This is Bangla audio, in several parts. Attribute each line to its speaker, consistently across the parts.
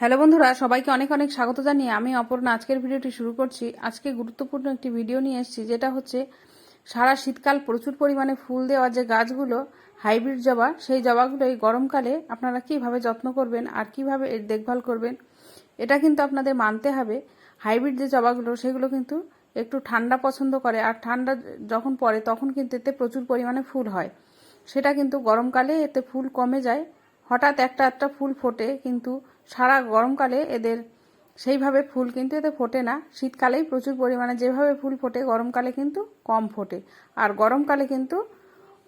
Speaker 1: হ্যালো বন্ধুরা, সবাইকে অনেক অনেক স্বাগত জানিয়ে আমি অপর্ণা। আজকের ভিডিওটি শুরু করছি। আজকে গুরুত্বপূর্ণ একটি ভিডিও নিয়ে এসেছি, যেটা হচ্ছে সারা শীতকাল প্রচুর পরিমাণে ফুল দেওয়া যে গাছগুলো, হাইব্রিড জবা, সেই জবাগুলো এই গরমকালে আপনারা কীভাবে যত্ন করবেন আর কীভাবে এর দেখভাল করবেন, এটা কিন্তু আপনাদের মানতে হবে। হাইব্রিড যে জবাগুলো, সেগুলো কিন্তু একটু ঠান্ডা পছন্দ করে আর ঠান্ডা যখন পড়ে, তখন কিন্তু এতে প্রচুর পরিমাণে ফুল হয়। সেটা কিন্তু গরমকালে এতে ফুল কমে যায় হঠাৎ একটা একটা ফুল ফোটে, কিন্তু সারা গরমকালে এদের সেইভাবে ফুল কিন্তু এতে ফোটে না। শীতকালেই প্রচুর পরিমাণে যেভাবে ফুল ফোটে, গরমকালে কিন্তু কম ফোটে। আর গরমকালে কিন্তু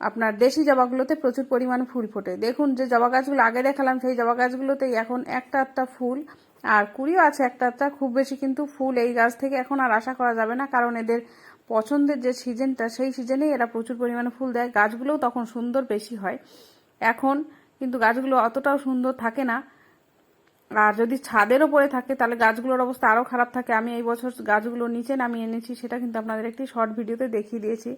Speaker 1: আপনার দেশি জবাগুলোতে প্রচুর পরিমাণে ফুল ফোটে। দেখুন যে জবা গাছগুলো আগে দেখালাম, সেই জবা গাছগুলোতে এখন একটা একটা ফুল, আর কুড়িও আছে একটা একটা। খুব বেশি কিন্তু ফুল এই গাছ থেকে এখন আর আশা করা যাবে না, কারণ এদের পছন্দের যে সিজনটা, সেই সিজনেই এরা প্রচুর পরিমাণে ফুল দেয়। গাছগুলোও তখন সুন্দর বেশি হয়। এখন কিন্তু গাছগুলো অতটাও সুন্দর থাকে না। আর যদি ছাদের ওপরে থাকে, তাহলে গাছগুলোর অবস্থা আরও খারাপ থাকে। আমি এই বছর গাছগুলো নিচে নামিয়ে এনেছি, সেটা কিন্তু আপনাদের একটি শর্ট ভিডিওতে দেখিয়ে দিয়েছি।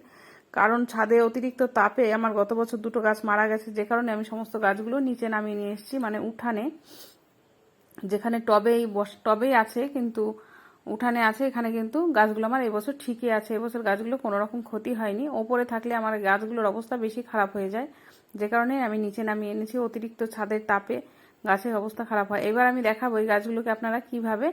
Speaker 1: কারণ ছাদে অতিরিক্ত তাপে আমার গত বছর দুটো গাছ মারা গেছে, যে কারণে আমি সমস্ত গাছগুলো নিচে নামিয়ে নিয়ে এসেছি মানে উঠানে। যেখানে টবেই টবেই আছে, কিন্তু উঠানে আছে, এখানে কিন্তু গাছগুলো আমার এবছর ঠিকই আছে। এবছর গাছগুলো কোনো রকম ক্ষতি হয়নি। ওপরে থাকলে আমার গাছগুলোর অবস্থা বেশি খারাপ হয়ে যায়। যে কারণে আমি নিচে নামিয়ে এনেছি, অতিরিক্ত ছাদের তাপে গাছের অবস্থা খারাপ হয়। এবার আমি দেখাবো এই গাছগুলোকে আপনারা কীভাবে,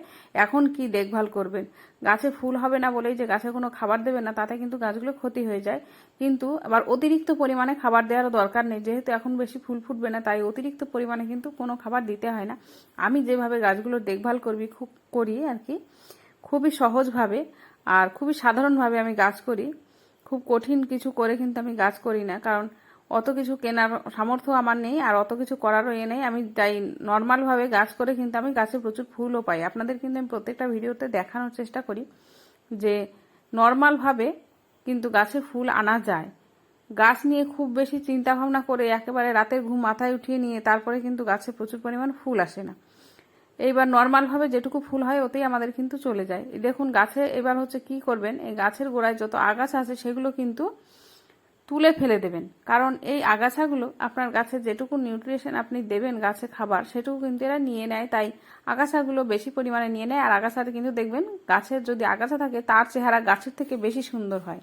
Speaker 1: এখন কি দেখভাল করবেন। গাছে ফুল হবে না বলেই যে গাছে কোনো খাবার দেবে না, তাতে কিন্তু গাছগুলো ক্ষতি হয়ে যায়। কিন্তু আবার অতিরিক্ত পরিমাণে খাবার দেওয়ারও দরকার নেই, যেহেতু এখন বেশি ফুল ফুটবে না, তাই অতিরিক্ত পরিমাণে কিন্তু কোনো খাবার দিতে হয় না। আমি যেভাবে গাছগুলোর দেখভাল করবি খুব করি আর কি, খুবই সহজভাবে আর খুবই সাধারণভাবে আমি গাছ করি। খুব কঠিন কিছু করে কিন্তু আমি গাছ করি না, কারণ অত কিছু কেনার সামর্থ্য আমার নেই আর অত কিছু করারও এ নেই। আমি তাই নর্মালভাবে গাছ করে কিন্তু আমি গাছে প্রচুর ফুলও পাই। আপনাদের কিন্তু আমি প্রত্যেকটা ভিডিওতে দেখানোর চেষ্টা করি যে নর্মালভাবে কিন্তু গাছে ফুল আনা যায়। গাছ নিয়ে খুব বেশি চিন্তা ভাবনা করে একেবারে রাতের ঘুম মাথায় উঠিয়ে নিয়ে তারপরে কিন্তু গাছে প্রচুর পরিমাণ ফুল আসে না। এইবার নর্মালভাবে যেটুকু ফুল হয় ওতেই আমাদের কিন্তু চলে যায়। দেখুন গাছে এবার হচ্ছে কি করবেন? এই গাছের গোড়ায় যত আগাছা আছে সেগুলো কিন্তু তুলে ফেলে দেবেন। কারণ এই আগাছাগুলো আপনার গাছে যেটুকু নিউট্রিশন আপনি দেবেন গাছে খাবার, সেটুকু কিন্তু এরা নিয়ে নেয়। তাই আগাছাগুলো বেশি পরিমাণে নিয়ে নেয়। আর আগাছাতে কিন্তু দেখবেন গাছের যদি আগাছা থাকে, তার চেহারা গাছের থেকে বেশি সুন্দর হয়।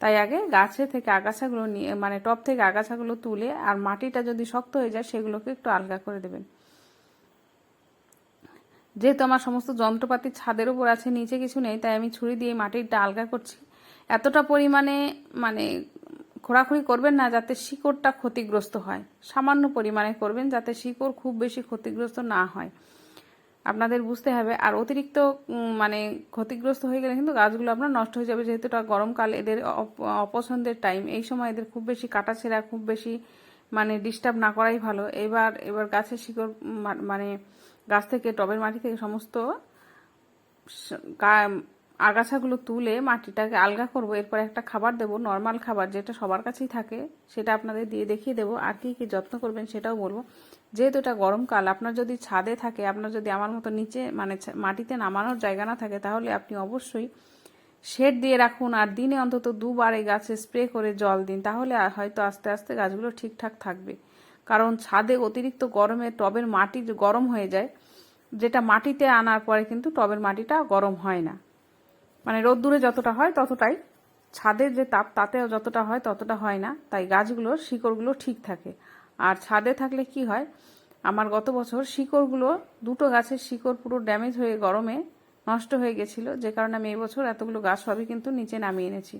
Speaker 1: তাই আগে গাছে থেকে আগাছাগুলো নিয়ে মানে টপ থেকে আগাছাগুলো তুলে আর মাটিটা যদি শক্ত হয়ে যায়, সেগুলোকে একটু আলগা করে দেবেন। যেহেতু আমার সমস্ত যন্ত্রপাতি ছাদের উপর আছে, নিচে কিছু নেই, তাই আমি ছুরি দিয়ে মাটিটা আলগা করছি। এতটা পরিমাণে মানে খোঁড়াখুড়ি করবেন না যাতে শিকড়টা ক্ষতিগ্রস্ত হয়। সামান্য পরিমাণে করবেন যাতে শিকড় খুব বেশি ক্ষতিগ্রস্ত না হয়। আপনাদের বুঝতে হবে, আর অতিরিক্ত মানে ক্ষতিগ্রস্ত হয়ে গেলে কিন্তু গাছগুলো আপনার নষ্ট হয়ে যাবে। যেহেতু এটা গরমকাল, এদের অপছন্দের টাইম এই সময় এদের খুব বেশি কাটাছেড়া খুব বেশি মানে ডিস্টার্ব না করাই ভালো। এবার এবার গাছের শিকড় মানে গাছ থেকে, টবের মাটি থেকে সমস্ত আগাছাগুলো তুলে মাটিটাকে আলগা করব, এরপর একটা খাবার দেব নর্মাল খাবার যেটা সবার কাছেই থাকে, সেটা আপনাদের দিয়ে দেখিয়ে দেবো, আর কি কি যত্ন করবেন সেটাও বলব। যেহেতু এটা গরমকাল আপনার যদি ছাদে থাকে, আপনার যদি আমার মতো নিচে মানে মাটিতে নামানোর জায়গা না থাকে, তাহলে আপনি অবশ্যই শেড দিয়ে রাখুন, আর দিনে অন্তত দুবার এই গাছে স্প্রে করে জল দিন, তাহলে হয়তো আস্তে আস্তে গাছগুলো ঠিকঠাক থাকবে। কারণ ছাদে অতিরিক্ত গরমে টবের মাটি গরম হয়ে যায়, যেটা মাটিতে আনার পরে কিন্তু টবের মাটিটা গরম হয় না। মানে রোদ্দুরে যতটা হয় ততটাই ছাদের যে তাপ, তাতেও যতটা হয় ততটা হয় না, তাই গাছগুলোর শিকড়গুলো ঠিক থাকে। আর ছাদে থাকলে কি হয়, আমার গত বছর শিকড়গুলো, দুটো গাছের শিকড় পুরো ড্যামেজ হয়ে গরমে নষ্ট হয়ে গেছিল, যে কারণে আমি এই বছর এতগুলো গাছ সবই কিন্তু নিচে নামিয়ে এনেছি।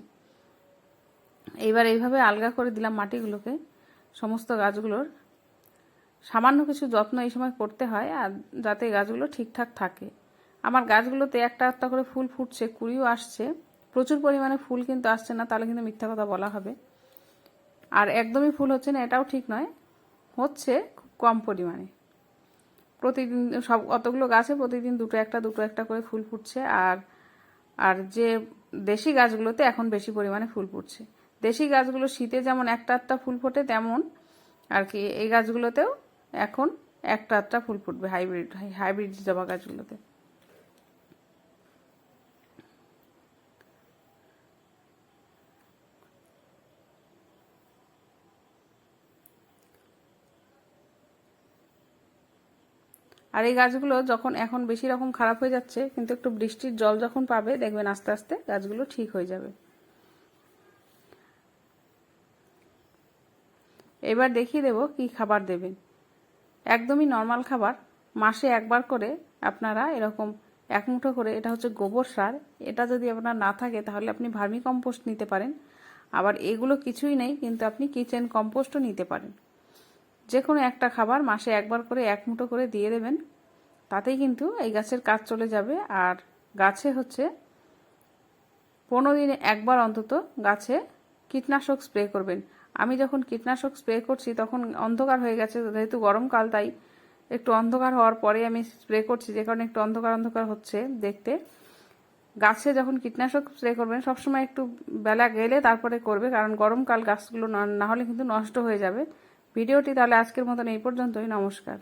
Speaker 1: এইবার এইভাবে আলগা করে দিলাম মাটিগুলোকে, সমস্ত গাছগুলোর। সামান্য কিছু যত্ন এই সময় করতে হয়, আর যাতে গাছগুলো ঠিকঠাক থাকে। আমার গাছগুলোতে একটা একটা করে ফুল ফুটছে, কুড়িও আসছে। প্রচুর পরিমাণে ফুল কিন্তু আসছে না, তাহলে কিন্তু মিথ্যা কথা বলা হবে। আর একদমই ফুল হচ্ছে না, এটাও ঠিক নয়। হচ্ছে খুব কম পরিমাণে। প্রতিদিন সব, অতগুলো গাছে প্রতিদিন দুটো একটা দুটো একটা করে ফুল ফুটছে। আর আর যে দেশি গাছগুলোতে এখন বেশি পরিমাণে ফুল ফুটছে। দেশি গাছগুলো শীতে যেমন একটা আটটা ফুল ফোটে, তেমন আর কি এই গাছগুলোতেও এখন একটা আটটা ফুল ফুটবে, হাইব্রিড হাইব্রিড জবা গাছগুলোতে। আর এই গাছগুলো যখন এখন বেশি রকম খারাপ হয়ে যাচ্ছে, কিন্তু একটু বৃষ্টির জল যখন পাবে, দেখবেন আস্তে আস্তে গাছগুলো ঠিক হয়ে যাবে। এবার দেখিয়ে দেব কি খাবার দেবেন। একদমই নর্মাল খাবার। মাসে একবার করে আপনারা এরকম এক মুঠো করে, এটা হচ্ছে গোবর সার। এটা যদি আপনার না থাকে, তাহলে আপনি ভার্মি কম্পোস্ট নিতে পারেন। আবার এগুলো কিছুই নেই, কিন্তু আপনি কিচেন কম্পোস্টও নিতে পারেন। যে কোনো একটা খাবার মাসে একবার করে এক মুঠো করে দিয়ে দেবেন, তাতেই কিন্তু এই গাছের কাজ চলে যাবে। আর গাছে হচ্ছে পনেরো দিনে একবার অন্তত গাছে কীটনাশক স্প্রে করবেন। আমি যখন কীটনাশক স্প্রে করছি, তখন অন্ধকার হয়ে গেছে, যেহেতু গরমকাল তাই একটু অন্ধকার হওয়ার পরে আমি স্প্রে করছি, যে কারণে একটু অন্ধকার অন্ধকার হচ্ছে দেখতে। গাছে যখন কীটনাশক স্প্রে করবেন, সবসময় একটু বেলা গেলে তারপরে করবে, কারণ গরমকাল গাছগুলো না হলে কিন্তু নষ্ট হয়ে যাবে। ভিডিওটি তাহলে আজকের মতন এই পর্যন্তই। নমস্কার।